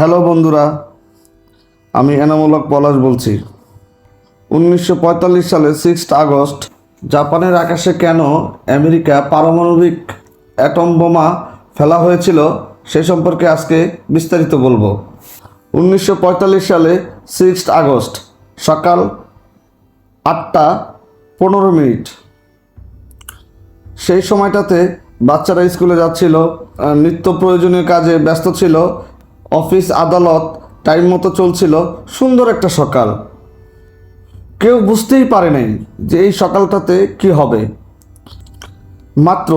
Hello বন্ধুরা, আমি এনামূলক পলাশ বলছি। উনিশশো পঁয়তাল্লিশ সালে সিক্স আগস্ট, জাপানের আকাশে কেন আমেরিকা পারমাণবিক অ্যাটম বোমা ফেলা হয়েছিল সে সম্পর্কে আজকে বিস্তারিত বলব। উনিশশো পঁয়তাল্লিশ সালে সিক্স আগস্ট, সকাল আটটা পনেরো মিনিট। সেই সময়টাতে বাচ্চারা স্কুলে যাচ্ছিল নিত্য প্রয়োজনীয় কাজে ব্যস্ত ছিল অফিস আদালত টাইম মতো চলছিল, সুন্দর একটা সকাল। কেউ বুঝতেই পারে নাই যে এই সকালটাতে কি হবে। মাত্র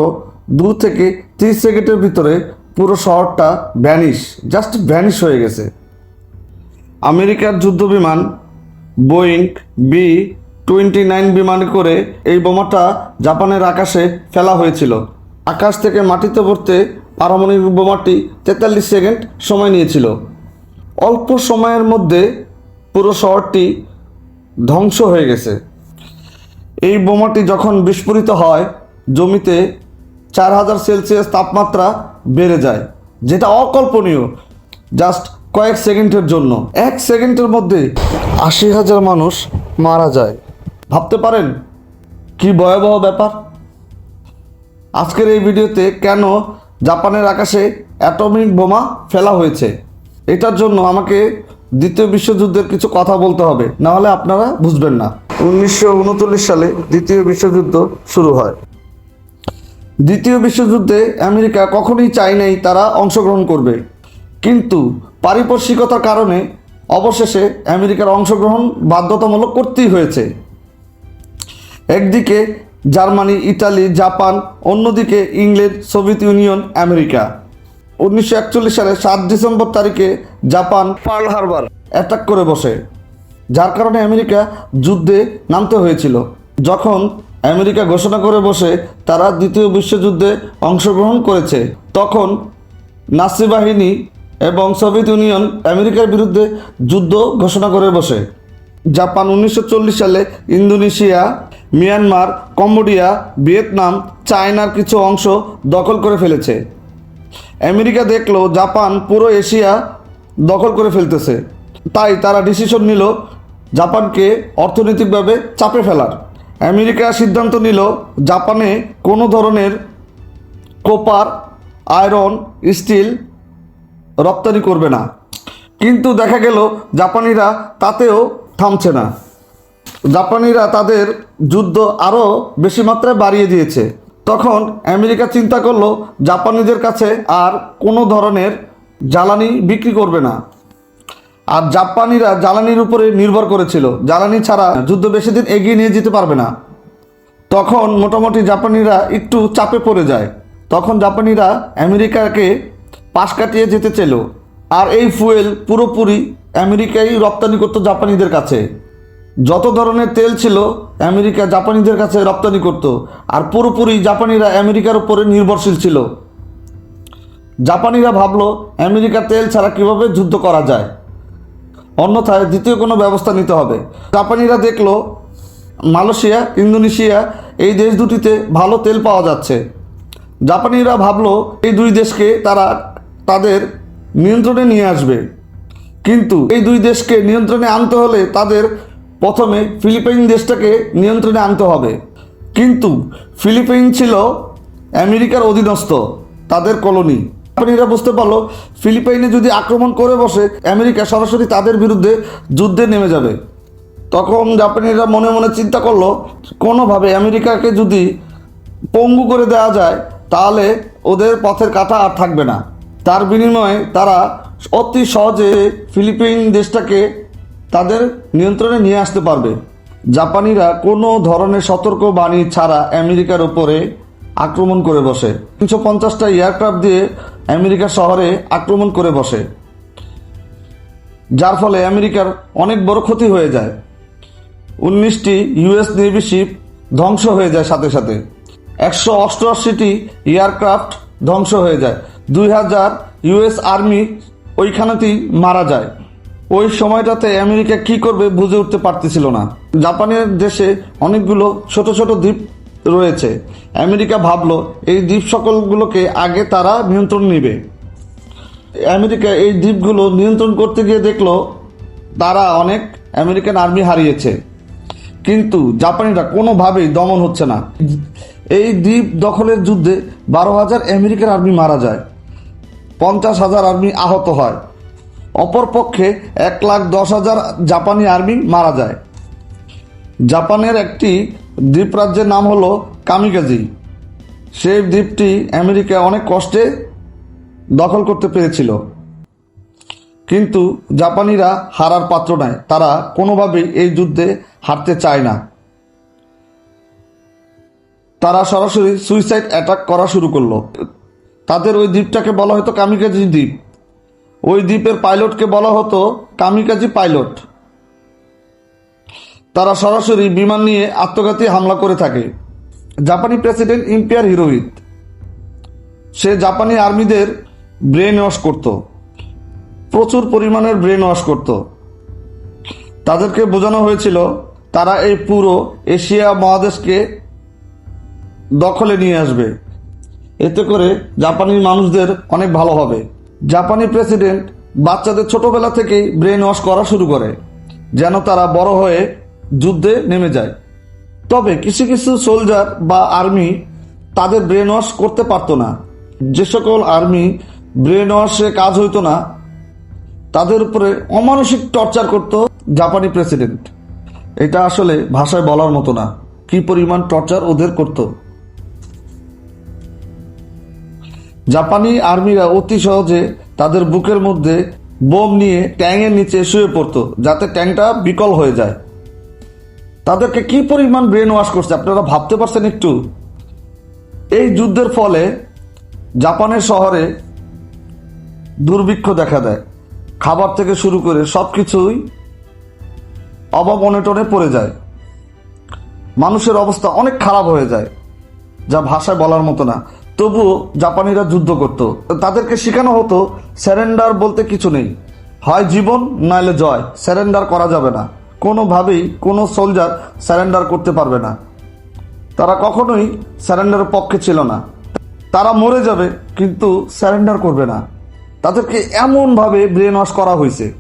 দু থেকে তিরিশ সেকেন্ডের ভিতরে পুরো শহরটা ভ্যানিশ, জাস্ট ভ্যানিশ হয়ে গেছে। আমেরিকার যুদ্ধ বিমান বোয়িং বি টোয়েন্টি নাইন বিমানে করে এই বোমাটা জাপানের আকাশে ফেলা হয়েছিল। আকাশ থেকে মাটিতে পড়তে পারমাণবিক বোমাটি তেতাল্লিশ সেকেন্ড সময় নিয়েছিল। অল্প সময়ের মধ্যে পুরো শহরটি ধ্বংস হয়ে গেছে। এই বোমাটি যখন বিস্ফোরিত হয়, জমিতে চার হাজার সেলসিয়াস তাপমাত্রা বেড়ে যায়, যেটা অকল্পনীয় জাস্ট কয়েক সেকেন্ডের জন্য। এক সেকেন্ডের মধ্যে আশি হাজার মানুষ মারা যায়। ভাবতে পারেন, কি ভয়াবহ ব্যাপার? আজকের এই ভিডিওতে কেন জাপানের আকাশে অ্যাটমিক বোমা ফেলা হয়েছে। এটার জন্য আমাকে দ্বিতীয় বিশ্বযুদ্ধের কিছু কথা বলতে হবে। না হলে আপনারা বুঝবেন না। উনিশশো উনচল্লিশ সালে দ্বিতীয় বিশ্বযুদ্ধ শুরু হয়। দ্বিতীয় বিশ্বযুদ্ধে আমেরিকা কখনোই চায় নাই তারা অংশগ্রহণ করবে। কিন্তু পারিপার্শ্বিকতার কারণে অবশেষে আমেরিকার অংশগ্রহণ বাধ্যতামূলক করতেই হয়েছে। একদিকে জার্মানি ইটালি জাপান, অন্যদিকে ইংল্যান্ড, সোভিয়েত ইউনিয়ন, আমেরিকা। উনিশশো একচল্লিশ সালে সাত ডিসেম্বর তারিখে জাপান পার্ল হারবার অ্যাটাক করে বসে, যার কারণে আমেরিকা যুদ্ধে নামতে হয়েছিল। যখন আমেরিকা ঘোষণা করে বসে তারা দ্বিতীয় বিশ্বযুদ্ধে অংশগ্রহণ করেছে, তখন নাসি বাহিনী এবং সোভিয়েত ইউনিয়ন আমেরিকার বিরুদ্ধে যুদ্ধ ঘোষণা করে বসে। জাপান উনিশশো চল্লিশ সালে ইন্দোনেশিয়া, মিয়ানমার, কম্বোডিয়া, ভিয়েতনাম, চায়নার কিছু অংশ দখল করে ফেলেছে। আমেরিকা দেখল জাপান পুরো এশিয়া দখল করে ফেলতেছে। তাই তারা ডিসিশন নিল জাপানকে অর্থনৈতিকভাবে চাপে ফেলার। আমেরিকা সিদ্ধান্ত নিল জাপানে কোনো ধরনের কোপার, আয়রন, স্টিল রপ্তানি করবে না। কিন্তু দেখা গেল জাপানিরা তাতেও থামছে না। জাপানিরা তাদের যুদ্ধ আরও বেশি মাত্রায় বাড়িয়ে দিয়েছে। তখন আমেরিকা চিন্তা করল, জাপানিদের কাছে আর কোনো ধরনের জ্বালানি বিক্রি করবে না। আর জাপানিরা জ্বালানির উপরে নির্ভর করেছিল। জ্বালানি ছাড়া যুদ্ধ বেশি দিন এগিয়ে নিয়ে যেতে পারবে না। তখন মোটামুটি জাপানিরা একটু চাপে পড়ে যায়। তখন জাপানিরা আমেরিকাকে পাশ কাটিয়ে যেতে চেল আর এই ফুয়েল পুরোপুরি আমেরিকাই রপ্তানি করতো জাপানিদের কাছে। যত ধরনের তেল ছিল, আমেরিকা জাপানিদের কাছে রপ্তানি করত, আর পুরোপুরি জাপানিরা আমেরিকার উপরে নির্ভরশীল ছিল। জাপানিরা ভাবলো, আমেরিকা তেল ছাড়া কীভাবে যুদ্ধ করা যায়? অন্যথায় দ্বিতীয় কোনো ব্যবস্থা নিতে হবে। জাপানিরা দেখল, মালয়েশিয়া, ইন্দোনেশিয়া, এই দেশ দুটিতে ভালো তেল পাওয়া যাচ্ছে। জাপানিরা ভাবলো, এই দুই দেশকে তারা তাদের নিয়ন্ত্রণে নিয়ে আসবে। কিন্তু এই দুই দেশকে নিয়ন্ত্রণে আনতে হলে তাদের প্রথমে ফিলিপাইন দেশটাকে নিয়ন্ত্রণে আনতে হবে। কিন্তু ফিলিপাইন ছিল আমেরিকার অধীনস্থ, তাদের কলোনি। জাপানিরা বুঝতে পারল, ফিলিপাইনে যদি আক্রমণ করে বসে, আমেরিকা সরাসরি তাদের বিরুদ্ধে যুদ্ধে নেমে যাবে। তখন জাপানিরা মনে মনে চিন্তা করল, কোনোভাবে আমেরিকাকে যদি পঙ্গু করে দেওয়া যায়, তাহলে ওদের পথের কাটা আর থাকবে না। তার বিনিময়ে তারা অতি সহজে ফিলিপাইন দেশটাকে তাদের নিয়ন্ত্রণে নিয়ে আসতে পারবে। জাপানিরা কোনো ধরনের সতর্ক বাণী ছাড়া আমেরিকার উপরে আক্রমণ করে বসে। তিনশো পঞ্চাশটা এয়ারক্রাফট দিয়ে আমেরিকা শহরে আক্রমণ করে বসে। যার ফলে আমেরিকার অনেক বড় ক্ষতি হয়ে যায়। উনিশটি ইউএস নেভি শিপ ধ্বংস হয়ে যায় সাথে সাথে। একশো অষ্টআশিটি এয়ারক্রাফট ধ্বংস হয়ে যায়। দুই হাজার ইউএস আর্মি ওইখানেতেই মারা যায়। ওই সময়টাতে আমেরিকা কি করবে বুঝে উঠতে পারতেছিল না। জাপানের দেশে অনেকগুলো ছোট ছোট দ্বীপ রয়েছে। আমেরিকা ভাবলো, এই দ্বীপ সকলগুলোকে আগে তারা নিয়ন্ত্রণ নেবে। আমেরিকা এই দ্বীপগুলো নিয়ন্ত্রণ করতে গিয়ে দেখল, তারা অনেক আমেরিকান আর্মি হারিয়েছে। কিন্তু জাপানিরা কোনোভাবেই দমন হচ্ছে না। এই দ্বীপ দখলের যুদ্ধে বারো হাজার আমেরিকান আর্মি মারা যায়। পঞ্চাশ হাজার আর্মি আহত হয়। অপরপক্ষে এক লাখ দশ হাজার জাপানি আর্মি মারা যায়। জাপানের একটি দ্বীপরাজ্যের নাম হলো কামিকাজি। সেই দ্বীপটি আমেরিকা অনেক কষ্টে দখল করতে পেরেছিল। কিন্তু জাপানিরা হারার পাত্র নয়, তারা কোনোভাবেই এই যুদ্ধে হারতে চায় না। তারা সরাসরি সুইসাইড অ্যাটাক করা শুরু করল। তাদের ওই দ্বীপটাকে বলা হতো কামিকাজি দ্বীপ। ওই দ্বীপের পাইলটকে বলা হতো কামিকাজি পাইলট। তারা সরাসরি বিমান নিয়ে আত্মঘাতী হামলা করে থাকে। জাপানি প্রেসিডেন্ট ইম্পিয়ার হিরোহিত। সে জাপানি আর্মিদের ব্রেন ওয়াশ করত। প্রচুর পরিমাণের ব্রেন ওয়াশ করত। তাদেরকে বোঝানো হয়েছিল, তারা এই পুরো এশিয়া মহাদেশকে দখলে নিয়ে আসবে। এতে করে জাপানি মানুষদের অনেক ভালো হবে। জাপানি প্রেসিডেন্ট বাচ্চাদের ছোটবেলা থেকেই ব্রেন ওয়াশ করা শুরু করে, যেন তারা বড় হয়ে যুদ্ধে নেমে যায়। তবে কিছু কিছু সোলজার বা আর্মি তাদের ব্রেন ওয়াশ করতে পারতো না। যে সকল আর্মি ব্রেন ওয়াশে কাজ হইতো না, তাদের উপরে অমানসিক টর্চার করত জাপানি প্রেসিডেন্ট। এটা আসলে ভাষায় বলার মতো না, কি পরিমাণ টর্চার ওদের করত। জাপানি আর্মিরা অতি সহজে তাদের বুকের মধ্যে বোম নিয়ে ট্যাংয়ের নিচে শুয়ে পড়তো, যাতে ট্যাংটা বিকল হয়ে যায়। তাদেরকে কি পরিমাণ ব্রেন ওয়াশ করছে, আপনারা ভাবতে পারছেন একটু? এই যুদ্ধের ফলে জাপানের শহরে দুর্ভিক্ষ দেখা দেয়। খাবার থেকে শুরু করে সব কিছুই অভাব অনটনে পড়ে যায়। মানুষের অবস্থা অনেক খারাপ হয়ে যায়, যা ভাষায় বলার মতো না। তবুও জাপানিরা যুদ্ধ করত। তাদেরকে শেখানো হতো, স্যারেন্ডার বলতে কিছু নেই। হয় জীবন, নাইলে জয়। স্যারেন্ডার করা যাবে না। কোনোভাবেই কোনো সোলজার স্যারেন্ডার করতে পারবে না। তারা কখনোই স্যারেন্ডারের পক্ষে ছিল না। তারা মরে যাবে, কিন্তু স্যারেন্ডার করবে না। তাদেরকে এমনভাবে ব্রেন ওয়াশ করা হয়েছে।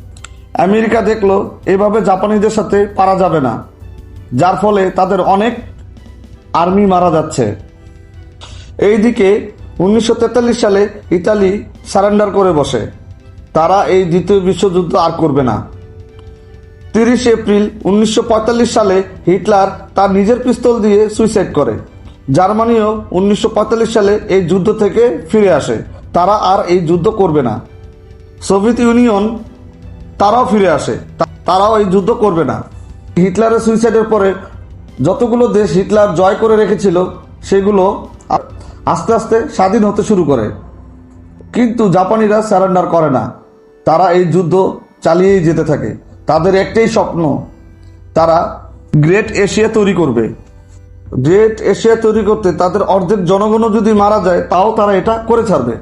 আমেরিকা দেখল, এভাবে জাপানিদের সাথে পারা যাবে না। যার ফলে তাদের অনেক আর্মি মারা যাচ্ছে। এইদিকে উনিশশো তেতাল্লিশ সালে ইতালি সারেন্ডার করে বসে। তারা এই দ্বিতীয় বিশ্বযুদ্ধ আর করবে না। তিরিশ এপ্রিল উনিশশো পঁয়তাল্লিশ সালে হিটলার তার নিজের পিস্তল দিয়ে সুইসাইড করে। জার্মানিও উনিশশো পঁয়তাল্লিশ সালে এই যুদ্ধ থেকে ফিরে আসে। তারা আর এই যুদ্ধ করবে না। সোভিয়েত ইউনিয়ন তারাও ফিরে আসে। তারাও এই যুদ্ধ করবে না। হিটলারের সুইসাইডের পরে যতগুলো দেশ হিটলার জয় করে রেখেছিল, সেগুলো আস্তে আস্তে স্বাধীন হতে শুরু করে। কিন্তু জাপানিরা স্যারেন্ডার করে না। তারা এই যুদ্ধ চালিয়েই যেতে থাকে। তাদের একটাই স্বপ্ন, তারা গ্রেট এশিয়া তৈরি করবে। গ্রেট এশিয়া তৈরি করতে তাদের অর্ধেক জনগণও যদি মারা যায়, তাও তারা এটা করে ছাড়বে।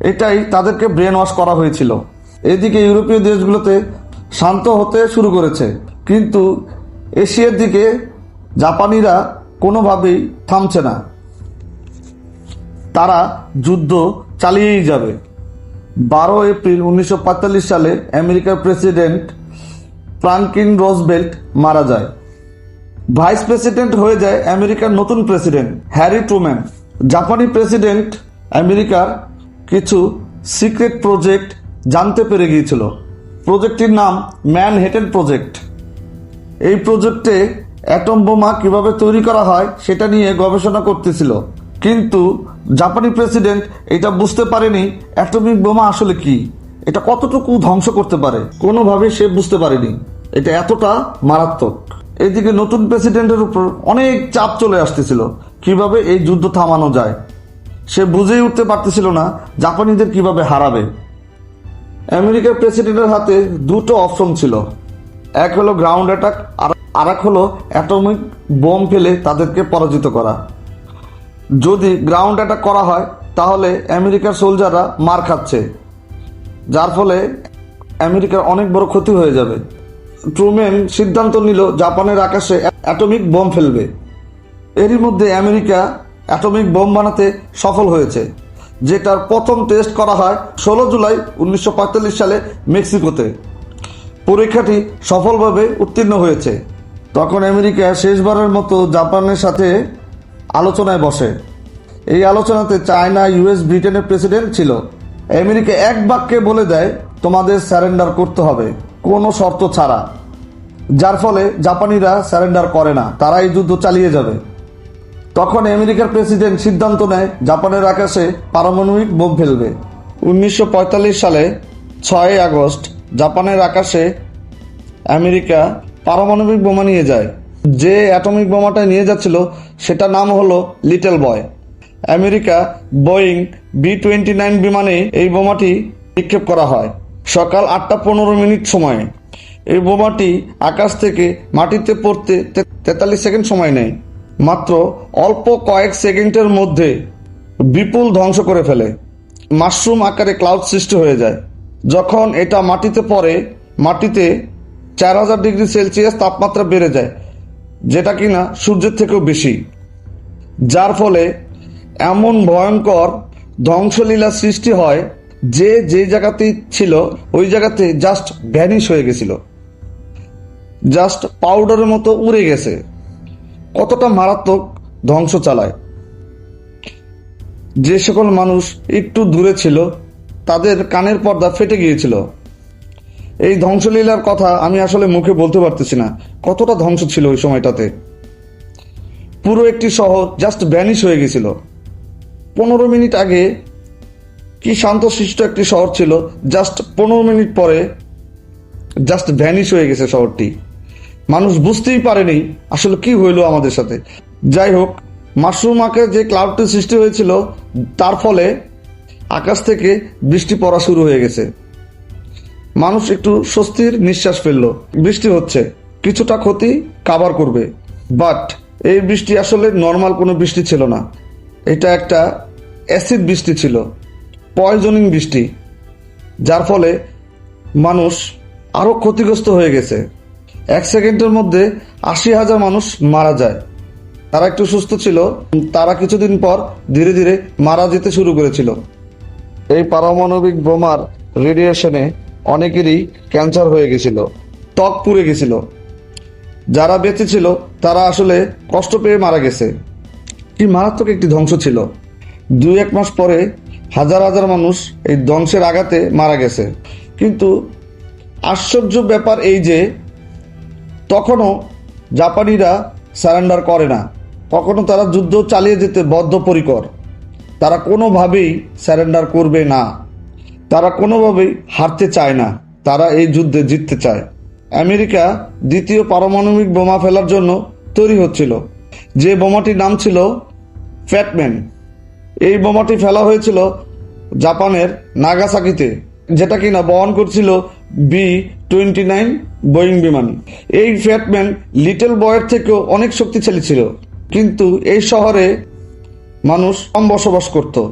এটাই তাদেরকে ব্রেন ওয়াশ করা হয়েছিল। এদিকে ইউরোপীয় দেশগুলোতে শান্ত হতে শুরু করেছে। কিন্তু এশিয়ার দিকে জাপানিরা কোনোভাবেই থামছে না। তারা যুদ্ধ চালিয়েই যাবে। বারো এপ্রিল উনিশশো পঁয়তাল্লিশ সালে আমেরিকার প্রেসিডেন্ট ফ্রাঙ্কিন রোজবেল্ট মারা যায়। ভাইস প্রেসিডেন্ট হয়ে যায় আমেরিকার নতুন প্রেসিডেন্ট হ্যারি ট্রুম্যান। জাপানি প্রেসিডেন্ট আমেরিকার কিছু সিক্রেট প্রজেক্ট জানতে পেরে গিয়েছিল। প্রজেক্টটির নাম ম্যানহেটেন প্রজেক্ট। এই প্রজেক্টে অ্যাটম বোমা কীভাবে তৈরি করা হয় সেটা নিয়ে গবেষণা করতেছিল। কিন্তু জাপানি প্রেসিডেন্ট এটা বুঝতে পারেনি অ্যাটমিক বোমা আসলে কি। এটা কতটুকু ধ্বংস করতে পারে, কোনোভাবে সে বুঝতে পারেনি। এটা এতটা মারাত্মক। এদিকে নতুন প্রেসিডেন্টের উপর অনেক চাপ চলে আসতেছিল, কীভাবে এই যুদ্ধ থামানো যায়। সে বুঝেই উঠতে পারতেছিল না জাপানিদের কীভাবে হারাবে। আমেরিকার প্রেসিডেন্টের হাতে দুটো অপশন ছিল। এক হলো গ্রাউন্ড অ্যাটাক আর এক হলো অ্যাটমিক বোম ফেলে তাদেরকে পরাজিত করা। যদি গ্রাউন্ড অ্যাটাক করা হয়, তাহলে আমেরিকার সোলজাররা মার খাচ্ছে। যার ফলে আমেরিকার অনেক বড় ক্ষতি হয়ে যাবে। ট্রুম্যান সিদ্ধান্ত নিল, জাপানের আকাশে অ্যাটমিক বোম ফেলবে। এরই মধ্যে আমেরিকা অ্যাটমিক বোম বানাতে সফল হয়েছে, যেটার প্রথম টেস্ট করা হয় ষোলো জুলাই উনিশশো পঁয়তাল্লিশ সালে মেক্সিকোতে। পরীক্ষাটি সফলভাবে উত্তীর্ণ হয়েছে। তখন আমেরিকা শেষবারের মতো জাপানের সাথে আলোচনায় বসে। এই আলোচনাতে চায়না, ইউএস, ব্রিটেনের প্রেসিডেন্ট ছিল। আমেরিকা এক বাক্যে বলে দেয়, তোমাদের স্যারেন্ডার করতে হবে। কোনো শর্ত ছাড়া। যার ফলে জাপানিরা স্যারেন্ডার করে না তারা এই যুদ্ধ চালিয়ে যাবে। তখন আমেরিকার প্রেসিডেন্ট সিদ্ধান্ত নেয়, জাপানের আকাশে পারমাণবিক বোম ফেলবে। উনিশশো পঁয়তাল্লিশ সালে ছয় আগস্ট, জাপানের আকাশে আমেরিকা পারমাণবিক বোমা নিয়ে যায়। যে অ্যাটমিক বোমাটা নিয়ে যাচ্ছিল সেটা নাম হলো little boy. America, Boeing B twenty nine বিমানে এই বোমাটি নিক্ষেপ করা হয়। সকাল আটটা পনেরো মিনিট সময়ে। এই বোমাটি আকাশ থেকে মাটিতে পড়তে তেতাল্লিশ সেকেন্ড সময় নেয়। মাত্র অল্প কয়েক সেকেন্ডের মধ্যে বিপুল ধ্বংস করে ফেলে। মাশরুম আকারে ক্লাউড সৃষ্টি হয়ে যায়। যখন এটা মাটিতে পড়ে, মাটিতে চার হাজার ডিগ্রি সেলসিয়াস তাপমাত্রা বেড়ে যায়। যেটা কিনা সূর্যের থেকেও বেশি। যার ফলে এমন ভয়ঙ্কর ধ্বংসলীলা সৃষ্টি হয় যে যে জায়গাতেই ছিল, ওই জায়গাতে জাস্ট ভ্যানিশ হয়ে গেছিল। জাস্ট পাউডারের মতো উড়ে গেছে। কতটা মারাত্মক ধ্বংস চালায়। যে সকল মানুষ একটু দূরে ছিল, তাদের কানের পর্দা ফেটে গিয়েছিল। এই ধ্বংসলীলার কথা আমি আসলে মুখে বলতে পারতেছি না। কতটা ধ্বংস ছিল ওই সময়টাতে? পুরো একটি শহর জাস্ট ভ্যানিশ হয়ে গেছিল। পনেরো মিনিট আগে কি শান্তশিষ্ট একটি শহর ছিল জাস্ট পনেরো মিনিট পরে জাস্ট ভ্যানিশ হয়ে গেছে শহরটি। মানুষ বুঝতেই পারেনি আসলে কি হইল আমাদের সাথে। যাই হোক, মাশরুম আকারে যে ক্লাউডটি সৃষ্টি হয়েছিল, তার ফলে আকাশ থেকে বৃষ্টি পড়া শুরু হয়ে গেছে। মানুষ একটু স্বস্তির নিঃশ্বাস ফেলল। বৃষ্টি হচ্ছে। কিছুটা ক্ষতি কাবার করবে। বাট এই বৃষ্টি আসলে নর্মাল কোনো বৃষ্টি ছিল না। এটা একটা অ্যাসিড বৃষ্টি ছিল। পয়জনিং বৃষ্টি। যার ফলে মানুষ আরও ক্ষতিগ্রস্ত হয়ে গেছে। এক সেকেন্ডের মধ্যে আশি হাজার মানুষ মারা যায়। তারা একটু সুস্থ ছিল। তারা কিছুদিন পর ধীরে ধীরে মারা যেতে শুরু করেছিল। এই পারমাণবিক বোমার রেডিয়েশনে অনেকেরই ক্যান্সার হয়ে গেছিল, ত্বক পুড়ে গেছিল। যারা বেঁচে ছিল, তারা আসলে কষ্ট পেয়ে মারা গেছে। কি মারাত্মক একটি ধ্বংস ছিল। দুই এক মাস পরে হাজার হাজার মানুষ এই ধ্বংসের আঘাতে মারা গেছে। কিন্তু আশ্চর্য ব্যাপার এই যে, তখনও জাপানিরা সারেন্ডার করে না। কখনো তারা যুদ্ধ চালিয়ে যেতে বদ্ধপরিকর। তারা কোনোভাবেই স্যারেন্ডার করবে না। তারা কোনোভাবেই হারতে চায় না। তারা এই যুদ্ধে জিততে চায়। আমেরিকা দ্বিতীয় পারমাণবিক বোমা ফেলার জন্য তৈরি হচ্ছিল। যে বোমাটির নাম ছিল ফ্যাটম্যান। এই বোমাটি ফেলা হয়েছিল জাপানের নাগাসাকিতে, যেটা কিনা বহন করছিল বি টোয়েন্টি নাইন বোয়িং বিমান। এই ফ্যাটম্যান লিটল বয়ের থেকেও অনেক শক্তিশালী ছিল। কিন্তু এই শহরে মানুষ কম বসবাস করত।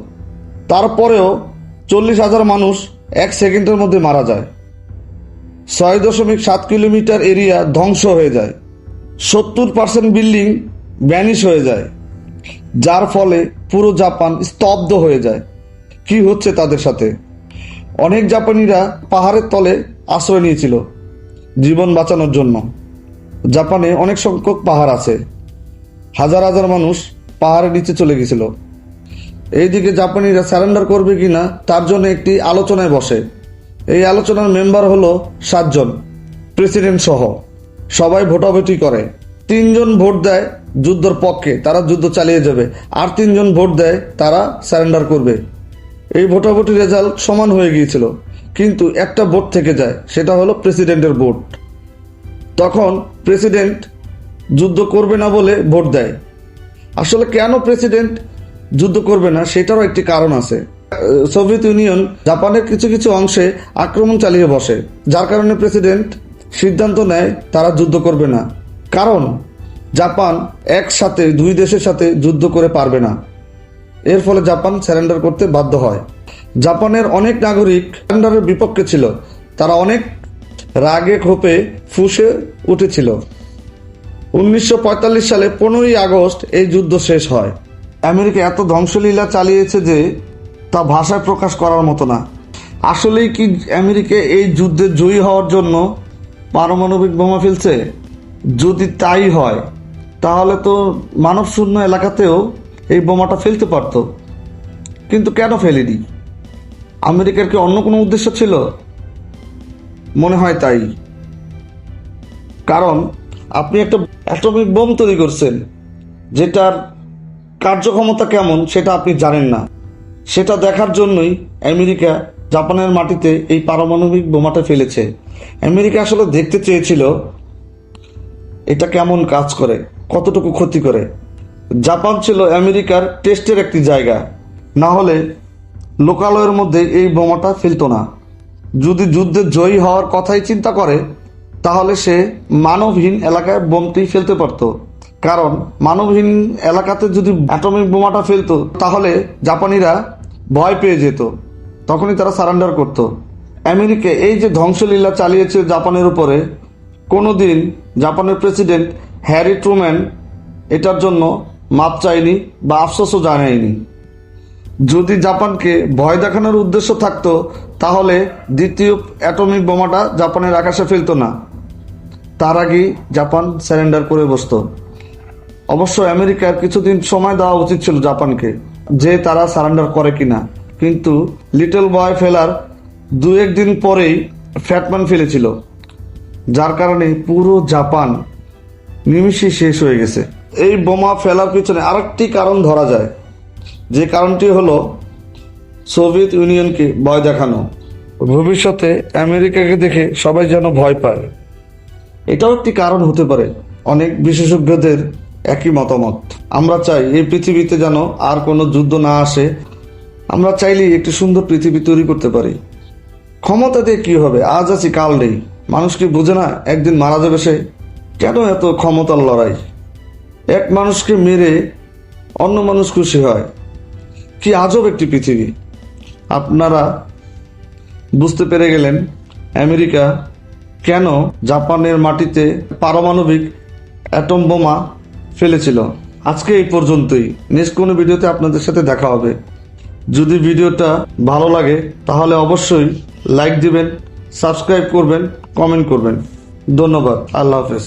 তারপরেও চল্লিশ হাজার মানুষ এক সেকেন্ডের মধ্যে মারা যায়। ছয় দশমিক সাত কিলোমিটার এরিয়া ধ্বংস হয়ে যায়। সত্তর পার্সেন্ট বিল্ডিং ভ্যানিশ হয়ে যায়, যার ফলে পুরো জাপান স্তব্ধ হয়ে যায়। কি হচ্ছে তাদের সাথে? অনেক জাপানিরা পাহাড়ের তলে আশ্রয় নিয়েছিল জীবন বাঁচানোর জন্য। জাপানে অনেক সংখ্যক পাহাড় আছে। হাজার হাজার মানুষ পাহাড়ের নিচে চলে গেছিল। এইদিকে জাপানিরা স্যারেন্ডার করবে কিনা, তার জন্য একটি আলোচনায় বসে। এই আলোচনার মেম্বার হলো সাতজন, প্রেসিডেন্ট সহ। সবাই ভোটাভুটি করে। তিনজন ভোট দেয় যুদ্ধর পক্ষে, তারা যুদ্ধ চালিয়ে যাবে। আর তিনজন ভোট দেয়, তারা স্যারেন্ডার করবে। এই ভোটাভুটি রেজাল্ট সমান হয়ে গিয়েছিল। কিন্তু একটা ভোট থেকে যায়, সেটা হলো প্রেসিডেন্টের ভোট। তখন প্রেসিডেন্ট যুদ্ধ করবে না বলে ভোট দেয়। আসলে কেন প্রেসিডেন্ট যুদ্ধ করবে না, সেটারও একটি কারণ আছে। সোভিয়েত ইউনিয়ন জাপানের কিছু কিছু অংশে আক্রমণ চালিয়ে বসে, যার কারণে প্রেসিডেন্ট সিদ্ধান্ত নেয় তারা যুদ্ধ করবে না। কারণ, জাপান একসাথে, দুই দেশের সাথে যুদ্ধ করে পারবে না। এর ফলে জাপান স্যারেন্ডার করতে বাধ্য হয়। জাপানের অনেক নাগরিক স্যারেন্ডারের বিপক্ষে ছিল। তারা অনেক রাগে ক্ষোভে ফুসে উঠেছিল। উনিশশো পঁয়তাল্লিশ সালে পনেরোই আগস্ট এই যুদ্ধ শেষ হয়। আমেরিকা এত ধ্বংসলীলা চালিয়েছে যে তা ভাষায় প্রকাশ করার মতো না। আসলেই কি আমেরিকা এই যুদ্ধে জয়ী হওয়ার জন্য পারমাণবিক বোমা ফেলছে? যদি তাই হয়, তাহলে তো মানবশূন্য এলাকাতেও এই বোমাটা ফেলতে পারতো। কিন্তু কেন ফেলেনি? আমেরিকার কি অন্য কোনো উদ্দেশ্য ছিল? মনে হয় তাই। কারণ আপনি একটা অ্যাটমিক বোম তৈরি করছেন, যেটার কার্যক্ষমতা কেমন সেটা আপনি জানেন না। সেটা দেখার জন্যই আমেরিকা জাপানের মাটিতে এই পারমাণবিক বোমাটা ফেলেছে। আমেরিকা আসলে দেখতে চেয়েছিল এটা কেমন কাজ করে, কতটুকু ক্ষতি করে। জাপান ছিল আমেরিকার টেস্টের একটি জায়গা। না হলে লোকালয়ের মধ্যে এই বোমাটা ফেলতো না। যদি যুদ্ধে জয়ী হওয়ার কথাই চিন্তা করে, তাহলে সে মানবহীন এলাকায় বোমটি ফেলতে পারতো। কারণ মানবহীন এলাকাতে যদি অ্যাটমিক বোমাটা ফেলতো, তাহলে জাপানিরা ভয় পেয়ে যেত। তখনই তারা সারেন্ডার করত। আমেরিকা এই যে ধ্বংসলীলা চালিয়েছে জাপানের উপরে, কোনোদিন জাপানের প্রেসিডেন্ট হ্যারি ট্রুম্যান এটার জন্য মাপ চায়নি বা আফসোসও জানায়নি। যদি জাপানকে ভয় দেখানোর উদ্দেশ্য থাকতো, তাহলে দ্বিতীয় অ্যাটমিক বোমাটা জাপানের আকাশে ফেলতো না। তার আগেই জাপান স্যারেন্ডার করে বসতো। অবশ্য আমেরিকার কিছুদিন সময় দেওয়া উচিত ছিল জাপানকে যে তারা সারেন্ডার করে কিনা। কিন্তু লিটল বয় ফেলার দু একদিন পরেই ফ্যাটম্যান ফেলেছিল, যার কারণে পুরো জাপান নিমিষে শেষ হয়ে গেছে। এই বোমা ফেলার পিছনে আরেকটি কারণ ধরা যায়। যে কারণটি হলো সোভিয়েত ইউনিয়নকে ভয় দেখানো। ভবিষ্যতে আমেরিকাকে দেখে সবাই যেন ভয় পায়। এটাও একটি কারণ হতে পারে। অনেক বিশেষজ্ঞদের একই মতামত। আমরা চাই এই পৃথিবীতে যেন আর কোনো যুদ্ধ না আসে। আমরা চাইলেই একটি সুন্দর পৃথিবী তৈরি করতে পারি। ক্ষমতা দিয়ে কি হবে? আজ আছি, কাল নেই। মানুষ কি বোঝে না একদিন মারা যাবে সে? কেন এত ক্ষমতার লড়াই? এক মানুষকে মেরে অন্য মানুষ খুশি হয়। কি আজব একটি পৃথিবী। আপনারা বুঝতে পেরে গেলেন, আমেরিকা কেন জাপানের মাটিতে পারমাণবিক অ্যাটম বোমা ফেলেছিল। আজকে এই পর্যন্তই। নেক্সট কোনো ভিডিওতে আপনাদের সাথে দেখা হবে। যদি ভিডিওটা ভালো লাগে, তাহলে অবশ্যই লাইক দিবেন, সাবস্ক্রাইব করবেন, কমেন্ট করবেন। ধন্যবাদ। আল্লাহ হাফেজ।